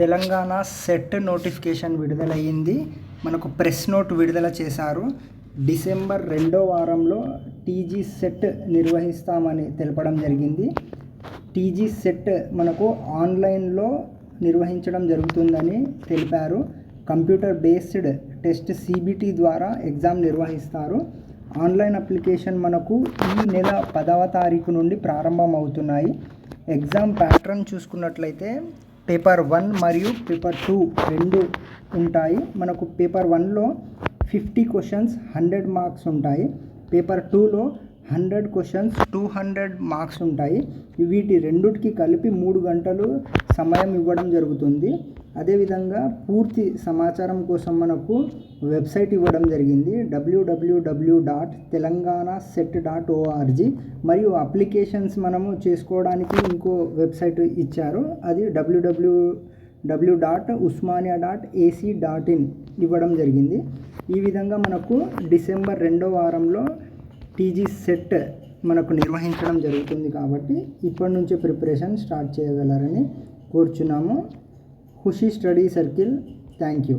Telangana CET notification విడుదలయ్యింది. మనకు press note విడుదల చేశారు. డిసెంబర్ రెండో వారంలో టీజీ సెట్ నిర్వహిస్తామని తెలపడం జరిగింది. టీజీ సెట్ మనకు ఆన్లైన్లో నిర్వహించడం జరుగుతుందని తెలిపారు. కంప్యూటర్ బేస్డ్ టెస్ట్ సిబిటి ద్వారా ఎగ్జామ్ నిర్వహిస్తారు. ఆన్లైన్ అప్లికేషన్ మనకు ఈ నెల పదవ తారీఖు నుండి ప్రారంభం అవుతున్నాయి ఎగ్జామ్ ప్యాటర్న్ చూసుకున్నట్లయితే పేపర్ వన్ మరియు పేపర్ టూ రెండు ఉంటాయి. మనకు పేపర్ వన్లో ఫిఫ్టీ క్వశ్చన్స్ హండ్రెడ్ మార్క్స్ ఉంటాయి. పేపర్ టూలో hundred questions two hundred marks ఉంటాయి. వీటి రెండుటికి కలిపి మూడు గంటలు సమయం ఇవ్వడం జరుగుతుంది. అదేవిధంగా పూర్తి సమాచారం కోసం మనకు వెబ్సైట్ ఇవ్వడం జరిగింది. W W W dot Telangana SET dot O R G మరియు అప్లికేషన్స్ మనము చేసుకోవడానికి ఇంకో వెబ్సైట్ ఇచ్చారు. అది W W W dot Osmania dot A C dot in ఇవ్వడం జరిగింది. ఈ విధంగా మనకు డిసెంబర్ రెండో వారంలో టీజీ సెట్ మనకు నిర్వహించడం జరుగుతుంది కాబట్టి ఇప్పటి నుంచే ప్రిపరేషన్ స్టార్ట్ చేయగలరని కోరుచున్నాము. खुशी स्टडी सर्किल थैंक यू।